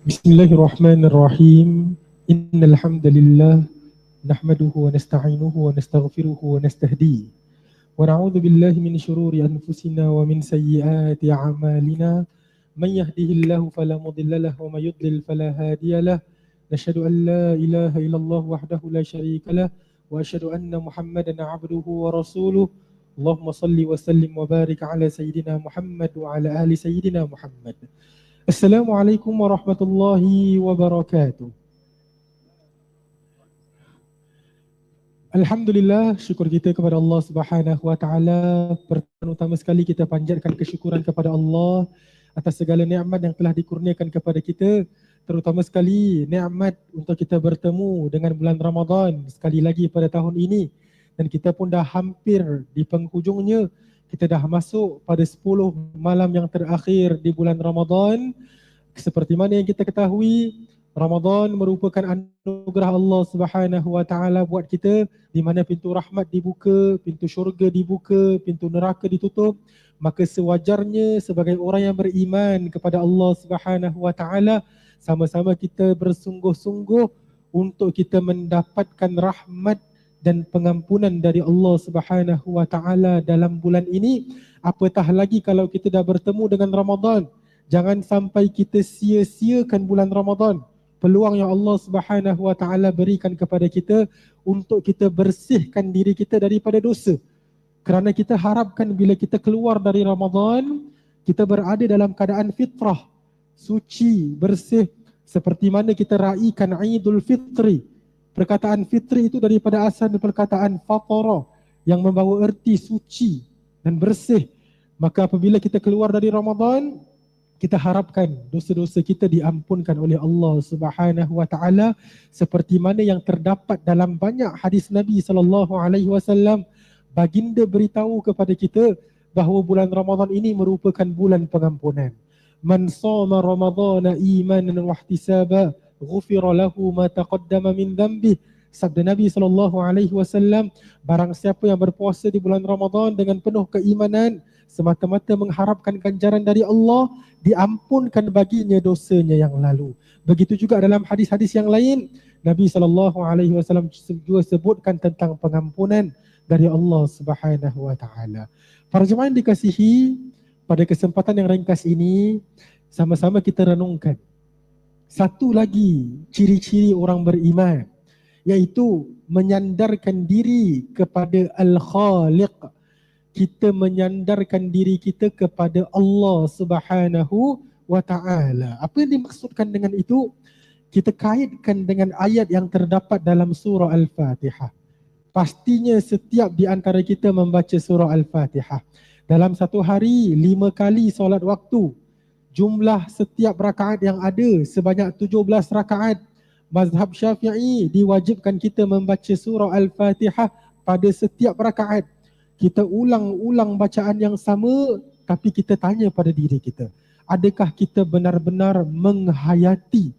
بسم الله الرحمن الرحيم. إن الحمد لله نحمده ونستعينه ونستغفره ونستهديه. ونعوذ بالله من شرور أنفسنا ومن سيئات أعمالنا. من يهده الله فلا مضل له ومن يضلل فلا هادي له. نشهد أن لا إله إلا الله وحده لا شريك له. وأشهد أن محمدا عبده ورسوله. اللهم صل وسلم وبارك على سيدنا محمد وعلى آل سيدنا محمد. Assalamualaikum warahmatullahi wabarakatuh. Alhamdulillah, syukur kita kepada Allah Subhanahu wa taala. Pertama sekali kita panjatkan kesyukuran kepada Allah atas segala nikmat yang telah dikurniakan kepada kita, terutama sekali nikmat untuk kita bertemu dengan bulan Ramadan sekali lagi pada tahun ini dan kita pun dah hampir di penghujungnya kita dah masuk pada 10 malam yang terakhir di bulan Ramadan. Seperti mana yang kita ketahui, Ramadan merupakan anugerah Allah Subhanahu Wa Taala buat kita di mana pintu rahmat dibuka, pintu syurga dibuka, pintu neraka ditutup. Maka sewajarnya sebagai orang yang beriman kepada Allah Subhanahu Wa Taala sama-sama kita bersungguh-sungguh untuk kita mendapatkan rahmat dan pengampunan dari Allah Subhanahu wa taala dalam bulan ini apatah lagi kalau kita dah bertemu dengan Ramadan? Jangan sampai kita sia-siakan bulan Ramadan. Peluang yang Allah Subhanahu wa taala berikan kepada kita untuk kita bersihkan diri kita daripada dosa. Kerana kita harapkan bila kita keluar dari Ramadan kita berada dalam keadaan fitrah suci bersih seperti mana kita raikan Idul Fitri Perkataan fitri itu daripada asal perkataan fatara yang membawa erti suci dan bersih. Maka apabila kita keluar dari Ramadan, kita harapkan dosa-dosa kita diampunkan oleh Allah Subhanahu wa taala seperti mana yang terdapat dalam banyak hadis Nabi sallallahu alaihi wasallam baginda beritahu kepada kita bahawa bulan Ramadan ini merupakan bulan pengampunan. Man shoma Ramadhana imanan wa ihtisaba ghufira lahu ma taqaddama min dhanbi sabda Nabi sallallahu alaihi wasallam barang siapa yang berpuasa di bulan Ramadan dengan penuh keimanan semata-mata mengharapkan ganjaran dari Allah diampunkan baginya dosanya yang lalu. Begitu juga dalam hadis-hadis yang lain Nabi sallallahu alaihi wasallam juga sebutkan tentang pengampunan dari Allah Subhanahu wa taala. Para jemaah yang dikasihi pada kesempatan yang ringkas ini sama-sama kita renungkan satu lagi ciri-ciri orang beriman iaitu menyandarkan diri kepada Al-Khaliq. Kita menyandarkan diri kita kepada Allah Subhanahu wa taala. Apa yang dimaksudkan dengan itu? Kita kaitkan dengan ayat yang terdapat dalam surah Al-Fatihah. Pastinya setiap di antara kita membaca surah Al-Fatihah. Dalam satu hari lima kali solat waktu jumlah setiap rakaat yang ada sebanyak 17 rakaat. Mazhab syafi'i diwajibkan kita membaca surah al-fatihah pada setiap rakaat. Kita ulang-ulang bacaan yang sama tapi kita tanya pada diri kita adakah kita benar-benar menghayati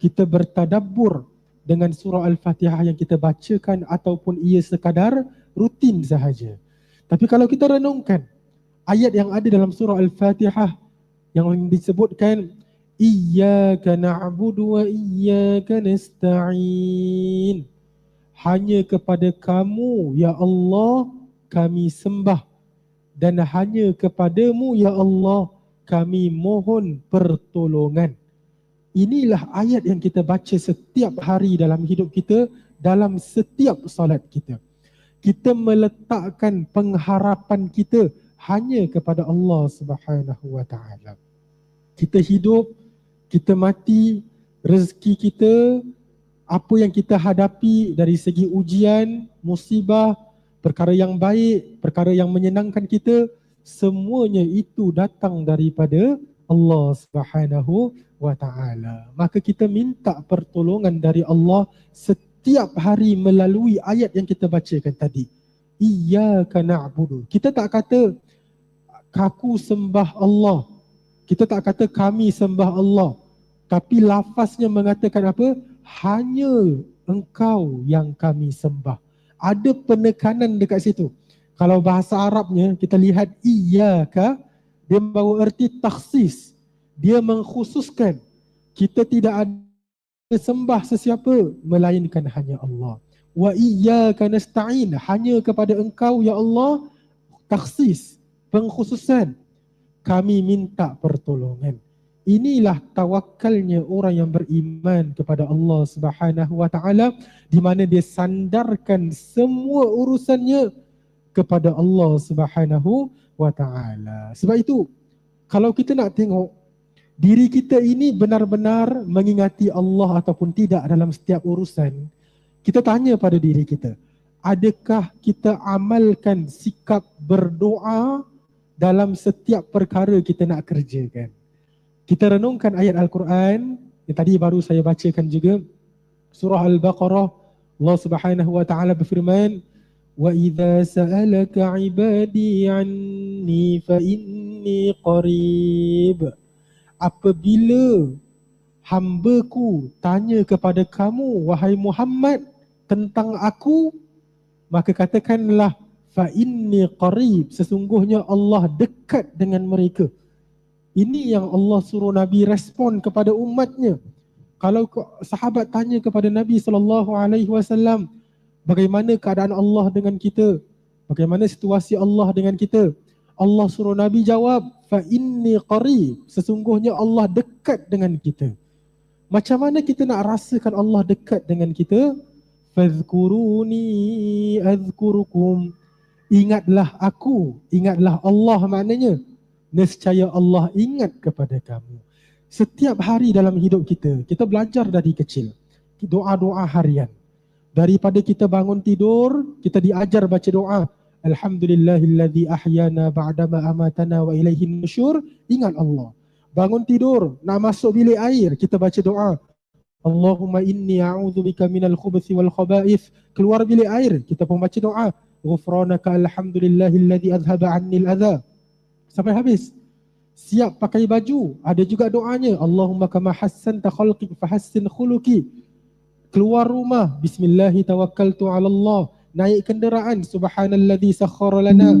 kita bertadabbur dengan surah al-fatihah yang kita bacakan ataupun ia sekadar rutin sahaja? Tapi kalau kita renungkan ayat yang ada dalam surah al-fatihah yang disebutkan iyyaka na'budu wa iyyaka nasta'in. Hanya kepada kamu ya Allah kami sembah. Dan hanya kepadamu ya Allah kami mohon pertolongan. Inilah ayat yang kita baca setiap hari dalam hidup kita dalam setiap solat kita. Kita meletakkan pengharapan kita hanya kepada Allah Subhanahu wa taala kita hidup, kita mati, rezeki kita, apa yang kita hadapi dari segi ujian, musibah, perkara yang baik, perkara yang menyenangkan kita, semuanya itu datang daripada Allah Subhanahu wa taala. Maka kita minta pertolongan dari Allah setiap hari melalui ayat yang kita bacakan tadi. Iyyaka na'budu. Kita tak kata aku sembah Allah, kita tak kata kami sembah Allah. Tapi lafaznya mengatakan apa? Hanya engkau yang kami sembah. Ada penekanan dekat situ. Kalau bahasa Arabnya kita lihat iyaka dia membawa erti taksis. Dia mengkhususkan. kita tidak ada sembah sesiapa melainkan hanya Allah. Wa iyyaka nasta'in hanya kepada engkau ya Allah taksis pengkhususan kami minta pertolongan. Inilah tawakalnya orang yang beriman kepada Allah Subhanahu wa taala di mana dia sandarkan semua urusannya kepada Allah Subhanahu wa taala. Sebab itu kalau kita nak tengok diri kita ini benar-benar mengingati Allah ataupun tidak dalam setiap urusan, kita tanya pada diri kita, adakah kita amalkan sikap berdoa dalam setiap perkara kita nak kerjakan? Kita renungkan ayat Al-Quran. Yang tadi baru saya bacakan juga surah Al-Baqarah. Allah Subhanahu wa taala berfirman wa idza sa'alaka 'ibadi 'anni fa inni qarib. Apabila hamba-ku tanya kepada kamu wahai Muhammad tentang aku maka katakanlah fa inni qarib sesungguhnya Allah dekat dengan mereka ini yang Allah suruh Nabi respon kepada umatnya. Kalau sahabat tanya kepada Nabi sallallahu alaihi wasallam, bagaimana keadaan Allah dengan kita? Bagaimana situasi Allah dengan kita? Allah suruh Nabi jawab, fa inni qarib. Sesungguhnya Allah dekat dengan kita. Macam mana kita nak rasakan Allah dekat dengan kita? Fadhkuruni azkurukum. Ingatlah aku, ingatlah Allah maknanya nescaya Allah ingat kepada kamu. Setiap hari dalam hidup kita, kita belajar dari kecil. Doa-doa harian. Daripada kita bangun tidur, kita diajar baca doa. Alhamdulillahilladzi ahyana ba'dama amatana wa ilaihin nusyur. Ingat Allah. Bangun tidur, nak masuk bilik air, kita baca doa. Allahumma inni a'udzubika minal khubuthi wal khaba'ith. Keluar bilik air, kita pun baca doa. Ghufranaka alhamdulillahilladzi azhaba annil adha sampai habis. Siap pakai baju, ada juga doanya. Allahumma kama hassanta khalqi fahassin khuluki. Keluar rumah, bismillahi tawakkaltu ala Allah. Naik kenderaan, subhanalladzi sakhara lana.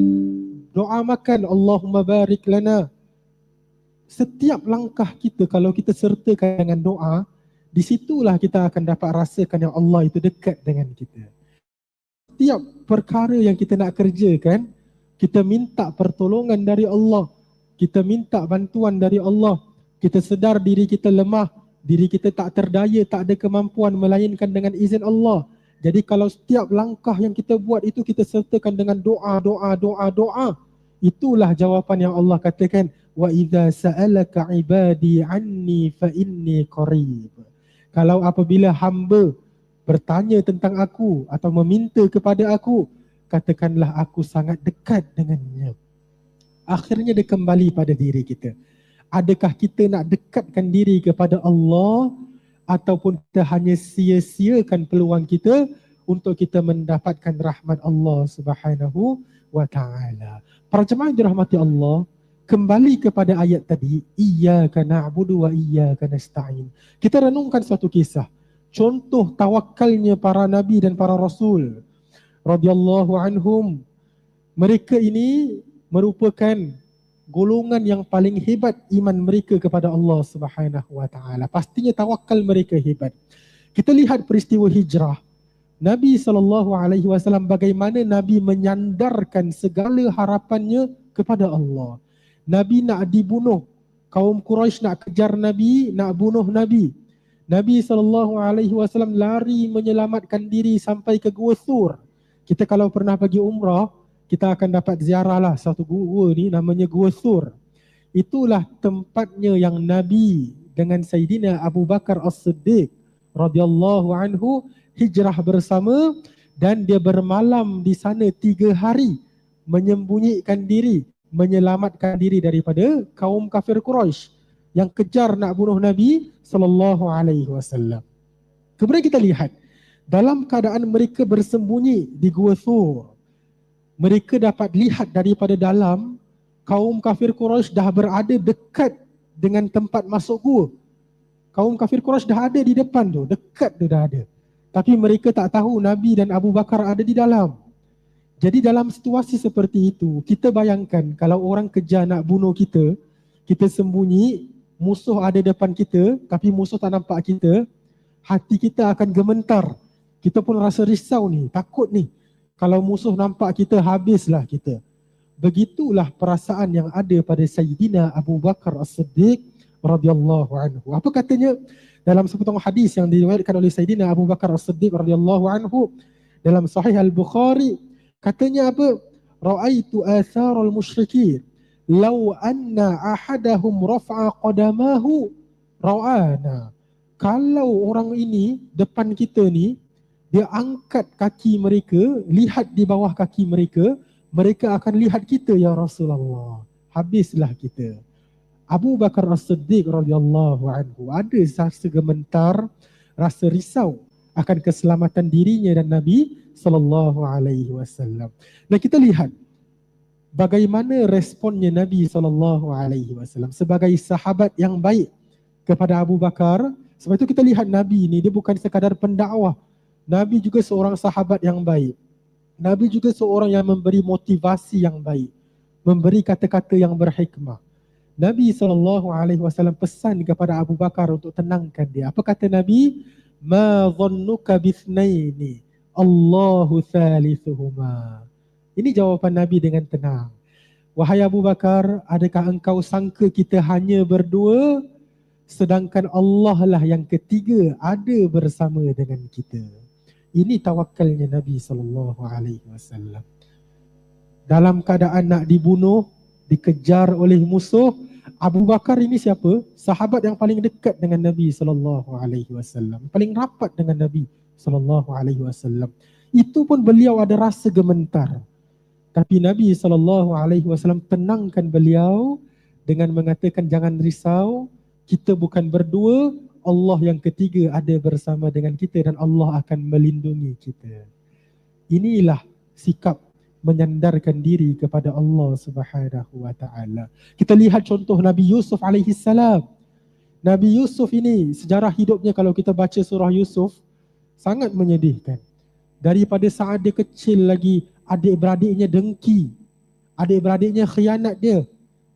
Doa makan, Allahumma barik lana. Setiap langkah kita kalau kita sertakan dengan doa, di situlah kita akan dapat rasakan yang Allah itu dekat dengan kita. Setiap perkara yang kita nak kerjakan, kita minta pertolongan dari Allah. Kita minta bantuan dari Allah. Kita sedar diri kita lemah. Diri kita tak terdaya, tak ada kemampuan melainkan dengan izin Allah. Jadi kalau setiap langkah yang kita buat itu kita sertakan dengan doa, doa, doa, doa. Itulah jawapan yang Allah katakan. Wa idza sa'alaka ibadi anni fa inni qarib. Kalau apabila hamba bertanya tentang aku atau meminta kepada aku, katakanlah aku sangat dekat dengannya. Akhirnya dia kembali pada diri kita. Adakah kita nak dekatkan diri kepada Allah ataupun kita hanya sia-siakan peluang kita untuk kita mendapatkan rahmat Allah Subhanahu wa taala. Para jemaah yang dirahmati Allah, kembali kepada ayat tadi, iyyaka na'budu wa iyyaka nasta'in. Kita renungkan satu kisah. Contoh tawakalnya para nabi dan para rasul radhiyallahu anhum. Mereka ini merupakan golongan yang paling hebat iman mereka kepada Allah Subhanahu wa taala. Pastinya tawakal mereka hebat. Kita lihat peristiwa hijrah. Nabi sallallahu alaihi wasallam bagaimana Nabi menyandarkan segala harapannya kepada Allah. Nabi nak dibunuh. Kaum Quraisy nak kejar Nabi nak bunuh Nabi Nabi sallallahu alaihi wasallam lari menyelamatkan diri sampai ke Gua Thur kita kalau pernah pergi umrah, kita akan dapat ziarah lah. Satu gua ni namanya Gua Sur. Itulah tempatnya yang Nabi dengan Sayyidina Abu Bakar As-Siddiq radhiyallahu anhu hijrah bersama dan dia bermalam di sana tiga hari menyembunyikan diri, menyelamatkan diri daripada kaum kafir Quraisy yang kejar nak bunuh Nabi sallallahu alaihi wasallam. Kemudian kita lihat dalam keadaan mereka bersembunyi di Gua Thur. Mereka dapat lihat daripada dalam kaum kafir Quraisy dah berada dekat dengan tempat masuk gua. Kaum kafir Quraisy dah ada di depan tu, dekat tu dah ada. Tapi mereka tak tahu Nabi dan Abu Bakar ada di dalam. Jadi dalam situasi seperti itu, kita bayangkan kalau orang kejar nak bunuh kita, kita sembunyi, musuh ada depan kita tapi musuh tak nampak kita, hati kita akan gementar. Kita pun rasa risau ni, takut ni. Kalau musuh nampak kita, habislah kita. Begitulah perasaan yang ada pada Sayyidina Abu Bakar As-Siddiq radhiyallahu anhu. Apa katanya dalam sepotong hadis yang diriwayatkan oleh Sayyidina Abu Bakar As-Siddiq radhiyallahu anhu dalam Sahih Al-Bukhari katanya apa? Ra'aitu athar al-musyrikin law anna ahadahum rafa'a qadamahu ra'ana. Kalau orang ini depan kita ni dia angkat kaki mereka, lihat di bawah kaki mereka, mereka akan lihat kita ya Rasulullah. Habislah kita. Abu Bakar As-Siddiq radhiyallahu anhu ada rasa gementar, rasa risau akan keselamatan dirinya dan Nabi sallallahu alaihi wasallam. Dan kita lihat bagaimana responnya Nabi sallallahu alaihi wasallam sebagai sahabat yang baik kepada Abu Bakar. Sebab itu kita lihat Nabi ini dia bukan sekadar pendakwah. Nabi juga seorang sahabat yang baik. Nabi juga seorang yang memberi motivasi yang baik, memberi kata-kata yang berhikmah. Nabi SAW pesan kepada Abu Bakar untuk tenangkan dia. Apa kata Nabi? Ma dhannuka bithnaini Allahu thalithuhuma. Ini jawapan Nabi dengan tenang. Wahai Abu Bakar, adakah engkau sangka kita hanya berdua sedangkan Allah lah yang ketiga ada bersama dengan kita. Ini tawakalnya Nabi sallallahu alaihi wasallam. Dalam keadaan nak dibunuh, dikejar oleh musuh, Abu Bakar ini siapa? Sahabat yang paling dekat dengan Nabi sallallahu alaihi wasallam, paling rapat dengan Nabi sallallahu alaihi wasallam. Itu pun beliau ada rasa gementar. Tapi Nabi sallallahu alaihi wasallam tenangkan beliau dengan mengatakan jangan risau, kita bukan berdua, Allah yang ketiga ada bersama dengan kita dan Allah akan melindungi kita. Inilah sikap menyandarkan diri kepada Allah Subhanahu wa taala. Kita lihat contoh Nabi Yusuf alaihi salam. Nabi Yusuf ini sejarah hidupnya kalau kita baca surah Yusuf sangat menyedihkan. Daripada saat dia kecil lagi adik-beradiknya dengki. Adik-beradiknya khianat dia.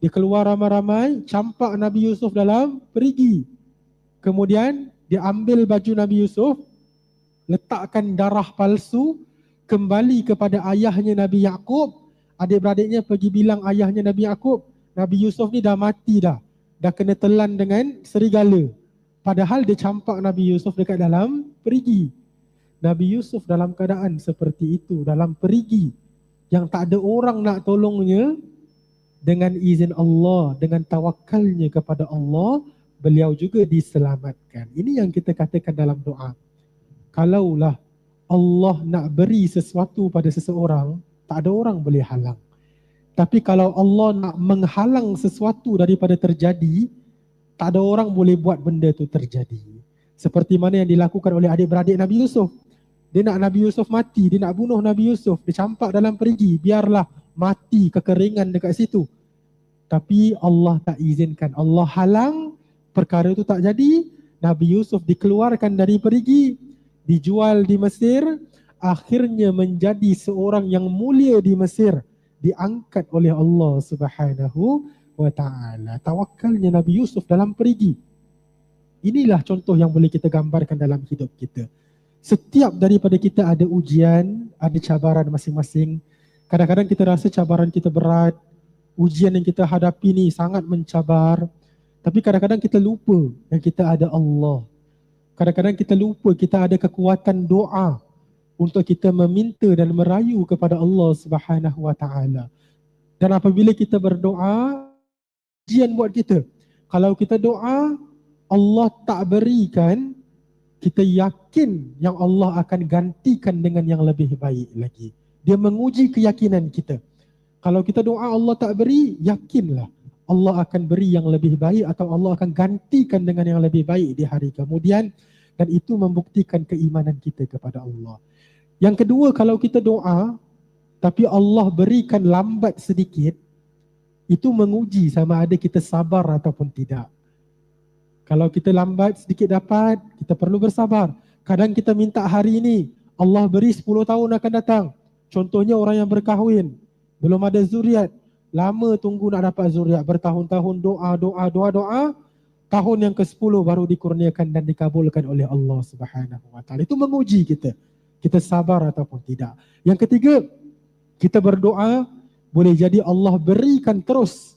Dia keluar ramai-ramai, campak Nabi Yusuf dalam perigi. Kemudian dia ambil baju Nabi Yusuf, letakkan darah palsu, kembali kepada ayahnya Nabi Yaakob. Adik-beradiknya pergi bilang ayahnya Nabi Yaakob, Nabi Yusuf ni dah mati dah. Dah kena telan dengan serigala. Padahal dia campak Nabi Yusuf dekat dalam perigi. Nabi Yusuf dalam keadaan seperti itu, dalam perigi yang tak ada orang nak tolongnya dengan izin Allah, dengan tawakalnya kepada Allah, beliau juga diselamatkan. Ini yang kita katakan dalam doa. Kalaulah Allah nak beri sesuatu pada seseorang, tak ada orang boleh halang. Tapi kalau Allah nak menghalang sesuatu daripada terjadi, tak ada orang boleh buat benda itu terjadi. Seperti mana yang dilakukan oleh adik-beradik Nabi Yusuf. Dia nak Nabi Yusuf mati, dia nak bunuh Nabi Yusuf, dia campak dalam perigi, biarlah mati kekeringan dekat situ. Tapi Allah tak izinkan, Allah halang perkara itu tak jadi, Nabi Yusuf dikeluarkan dari perigi, dijual di Mesir, akhirnya menjadi seorang yang mulia di Mesir, diangkat oleh Allah Subhanahu wa taala. Tawakalnya Nabi Yusuf dalam perigi. Inilah contoh yang boleh kita gambarkan dalam hidup kita. Setiap daripada kita ada ujian, ada cabaran masing-masing. Kadang-kadang kita rasa cabaran kita berat, ujian yang kita hadapi ni sangat mencabar. Tapi kadang-kadang kita lupa yang kita ada Allah. Kadang-kadang kita lupa kita ada kekuatan doa untuk kita meminta dan merayu kepada Allah Subhanahu Wa Taala. Dan apabila kita berdoa, ujian buat kita. Kalau kita doa, Allah tak berikan, kita yakin yang Allah akan gantikan dengan yang lebih baik lagi. Dia menguji keyakinan kita. Kalau kita doa Allah tak beri, yakinlah Allah akan beri yang lebih baik atau Allah akan gantikan dengan yang lebih baik di hari kemudian dan itu membuktikan keimanan kita kepada Allah. Yang kedua kalau kita doa tapi Allah berikan lambat sedikit itu menguji sama ada kita sabar ataupun tidak. Kalau kita lambat sedikit dapat, kita perlu bersabar. Kadang kita minta hari ini, Allah beri 10 tahun akan datang. Contohnya orang yang berkahwin, belum ada zuriat, lama tunggu nak dapat zuriat bertahun-tahun doa doa doa doa tahun yang ke-10 baru dikurniakan dan dikabulkan oleh Allah Subhanahu wa taala. Itu menguji kita. Kita sabar ataupun tidak. Yang ketiga, kita berdoa boleh jadi Allah berikan terus.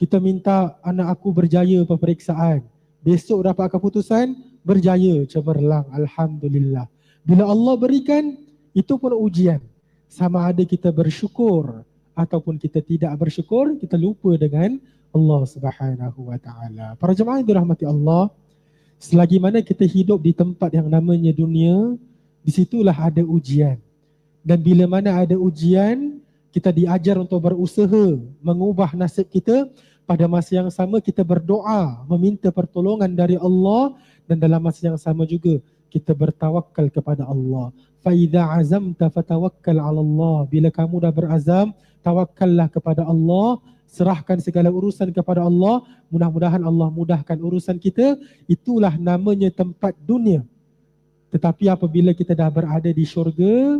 Kita minta anak aku berjaya peperiksaan. Besok dapat keputusan, berjaya cemerlang. Alhamdulillah. Bila Allah berikan, itu pun ujian. Sama ada kita bersyukur ataupun kita tidak bersyukur, kita lupa dengan Allah Subhanahu wa taala. Para jemaah yang dirahmati Allah, selagi mana kita hidup di tempat yang namanya dunia, di situlah ada ujian. Dan bila mana ada ujian, kita diajar untuk berusaha mengubah nasib kita pada masa yang sama kita berdoa meminta pertolongan dari Allah dan dalam masa yang sama juga kita bertawakal kepada Allah. Fa idza azamta fatawakkal 'ala Allah. Bila kamu dah berazam, tawakkallah kepada Allah serahkan segala urusan kepada Allah, mudah-mudahan Allah mudahkan urusan kita, itulah namanya tempat dunia. Tetapi apabila kita dah berada di syurga,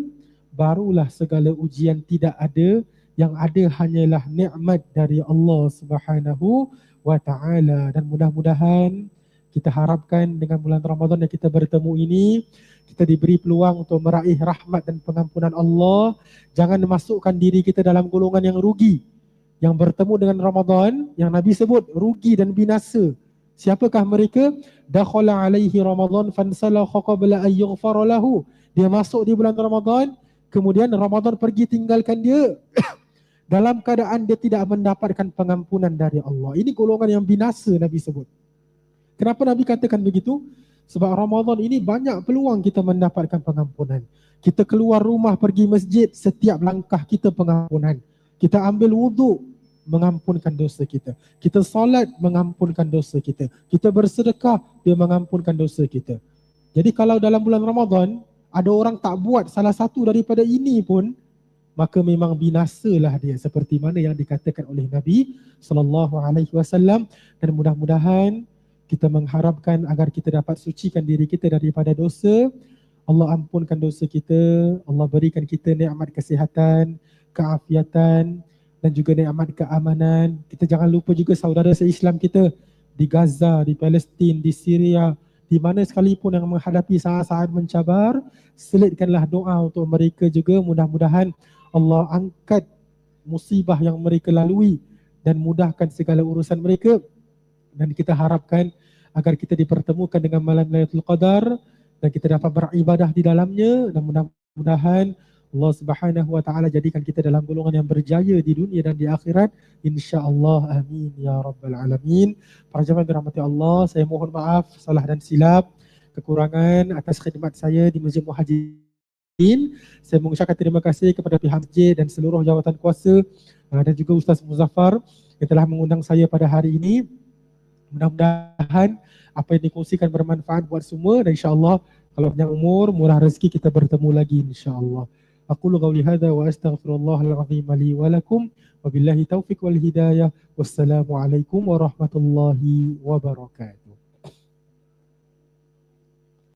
barulah segala ujian tidak ada, yang ada hanyalah nikmat dari Allah Subhanahu wa taala dan mudah-mudahan kita harapkan dengan bulan Ramadan yang kita bertemu ini kita diberi peluang untuk meraih rahmat dan pengampunan Allah jangan masukkan diri kita dalam golongan yang rugi yang bertemu dengan Ramadan yang Nabi sebut rugi dan binasa. Siapakah mereka? Dakhala alaihi Ramadan fansalakha qabla an yughfara lahu. Dia masuk di bulan Ramadan, kemudian Ramadan pergi tinggalkan dia dalam keadaan dia tidak mendapatkan pengampunan dari Allah. Ini golongan yang binasa Nabi sebut. Kenapa Nabi katakan begitu? Sebab Ramadan ini banyak peluang kita mendapatkan pengampunan. Kita keluar rumah pergi masjid, setiap langkah kita pengampunan. Kita ambil wuduk, mengampunkan dosa kita. Kita solat mengampunkan dosa kita. Kita bersedekah dia mengampunkan dosa kita. Jadi kalau dalam bulan Ramadan ada orang tak buat salah satu daripada ini pun maka memang binasalah dia seperti mana yang dikatakan oleh Nabi sallallahu alaihi wasallam dan mudah-mudahan kita mengharapkan agar kita dapat sucikan diri kita daripada dosa. Allah ampunkan dosa kita, Allah berikan kita nikmat kesihatan, keafiatan, dan juga nikmat keamanan. Kita jangan lupa juga saudara se-Islam kita di Gaza, di Palestin, di Syria, di mana sekalipun yang menghadapi saat-saat mencabar, selitkanlah doa untuk mereka juga mudah-mudahan Allah angkat musibah yang mereka lalui dan mudahkan segala urusan mereka. Dan kita harapkan agar kita dipertemukan dengan malam Lailatul Qadar dan kita dapat beribadah di dalamnya. Dan mudah-mudahan Allah Subhanahu wa taala jadikan kita dalam golongan yang berjaya di dunia dan di akhirat. Insyaallah amin ya rabbal alamin. Para jemaah dirahmati Allah saya mohon maaf salah dan silap kekurangan atas khidmat saya di Masjid Muhajirin saya mengucapkan terima kasih kepada pihak J dan seluruh jawatan kuasa ah, dan juga Ustaz Muzaffar yang telah mengundang saya pada hari ini. Mudah-mudahan apa yang dikongsikan bermanfaat buat semua dan insyaAllah kalau punya umur, murah rezeki kita bertemu lagi insyaAllah. Aku lu gauli hadha wa astaghfirullahaladzim li walakum wa billahi taufiq wal hidayah wassalamualaikum warahmatullahi wabarakatuh.